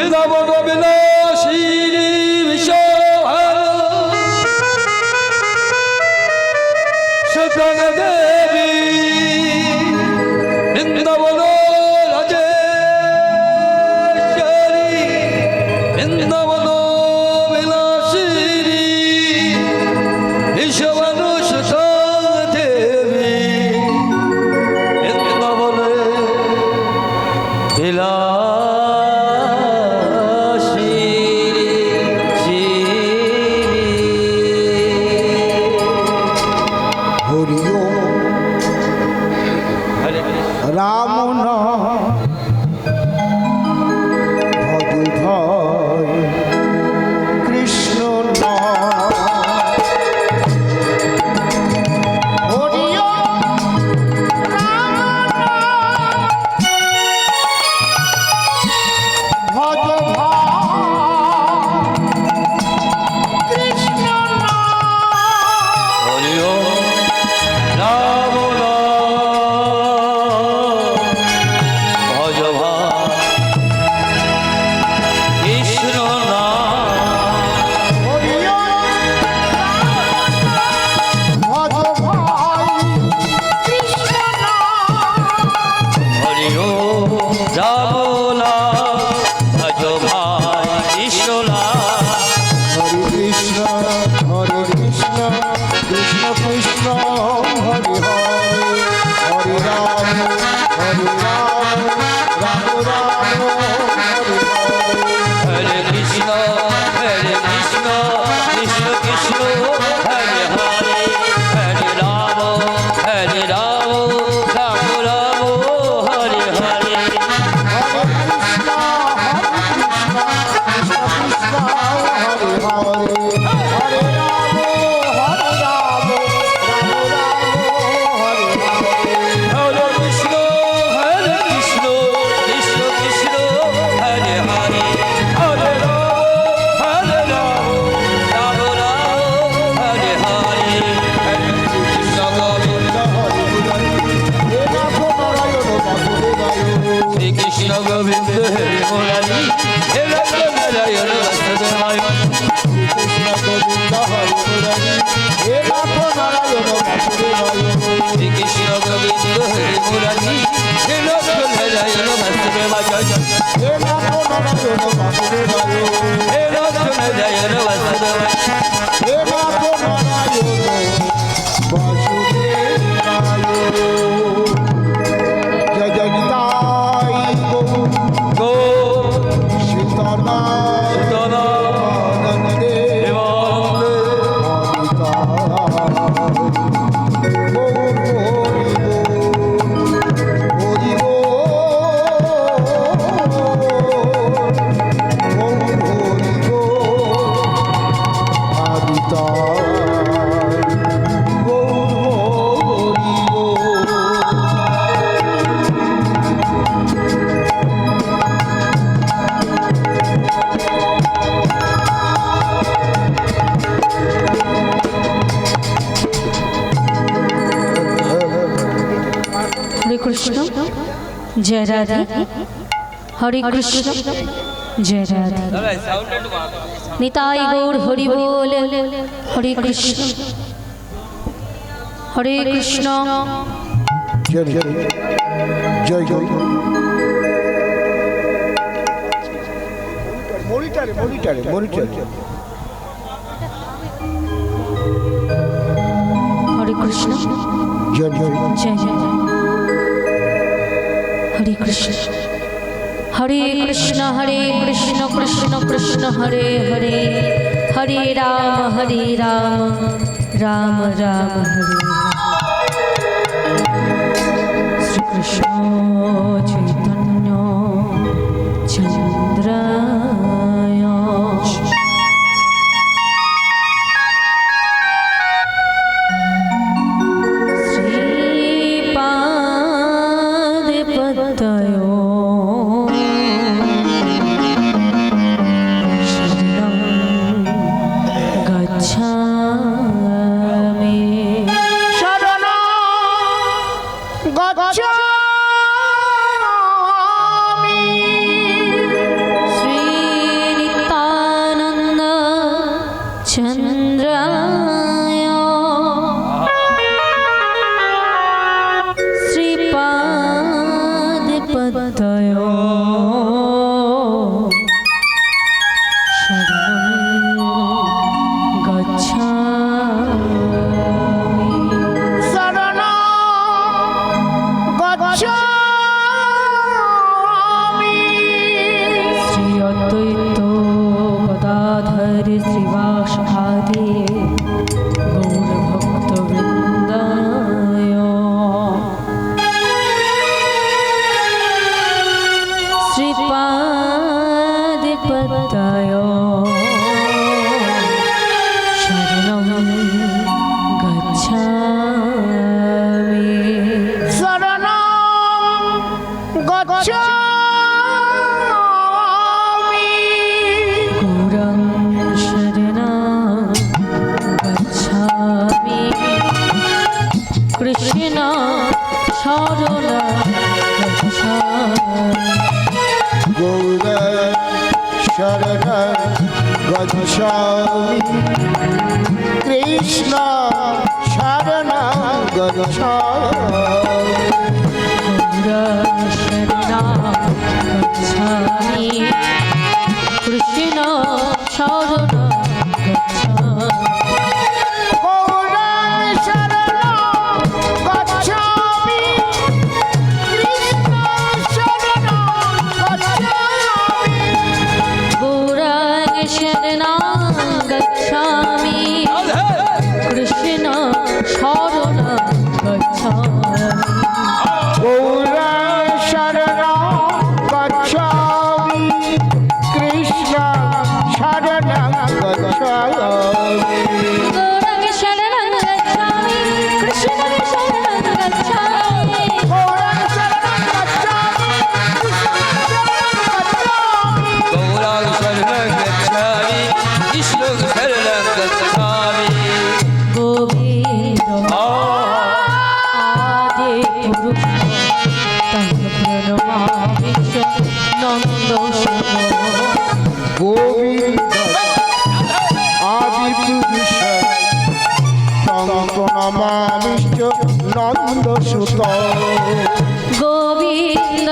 বিনা বন বিনা 주여 জয় রাধে। হরে কৃষ্ণ। জয় রাধে। নিতাই গৌর হরি বল। হরে কৃষ্ণ। হরে কৃষ্ণ। জয় জয় মনিটারে মনিটারে মনিটারে। হরে কৃষ্ণ। জয় জয়। জয় জয়। হরে কৃষ্ণ। হরে কৃষ্ণ হরে কৃষ্ণ কৃষ্ণ কৃষ্ণ, হরে হরে। হরে রাম হরে রাম রাম রাম, হরে শ্রীকৃষ্ণ চৈতন্য, চন্দ্র সারনা গৌর শরণ গচ্ছামি কৃষ্ণ শরণ গচ্ছামি গোবিন্দ নন্দ সুত গোবিন্দ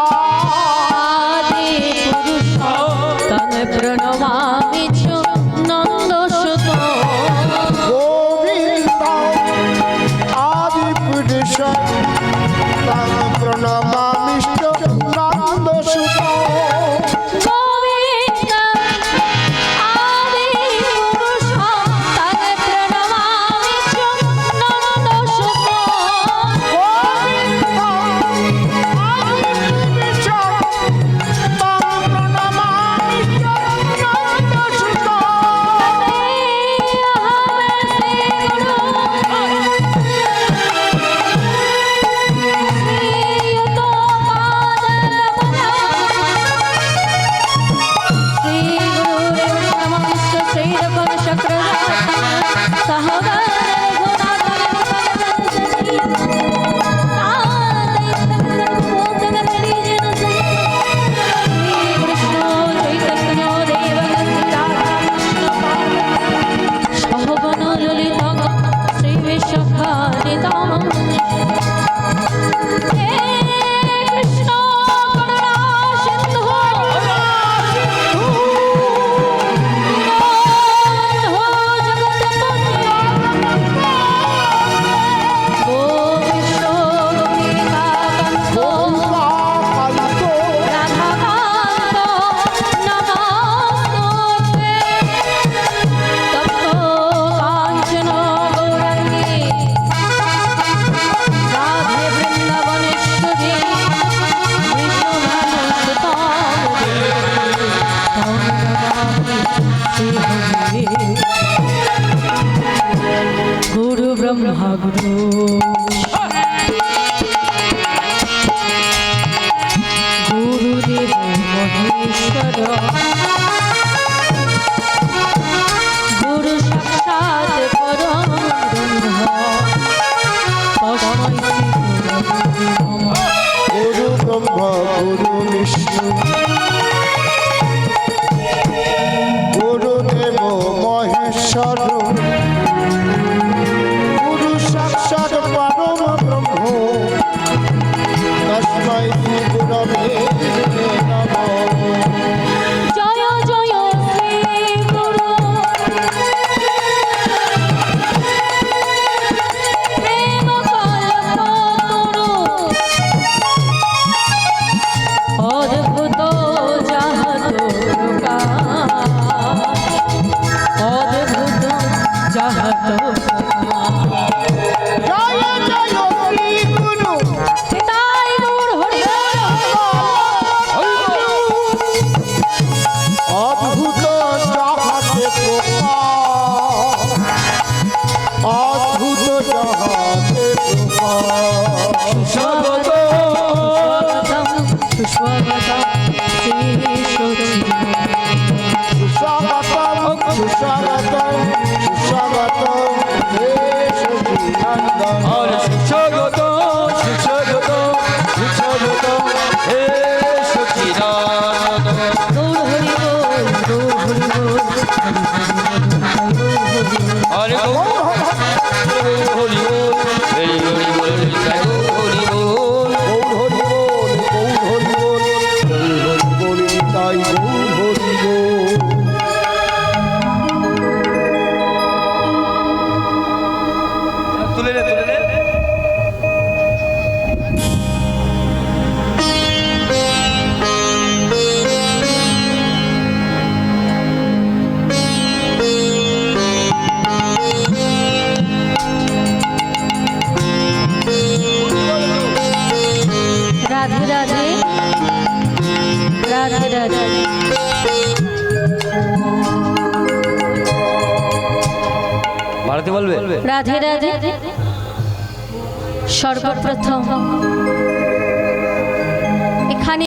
আদি পুরুষ তন প্রণমামি ভাগ্র গুরু সাক্ষাৎ পরম গুরু ব্রহ্ম গুরু বিষ্ণু। রাধে রাধে। সর্বপ্রথম।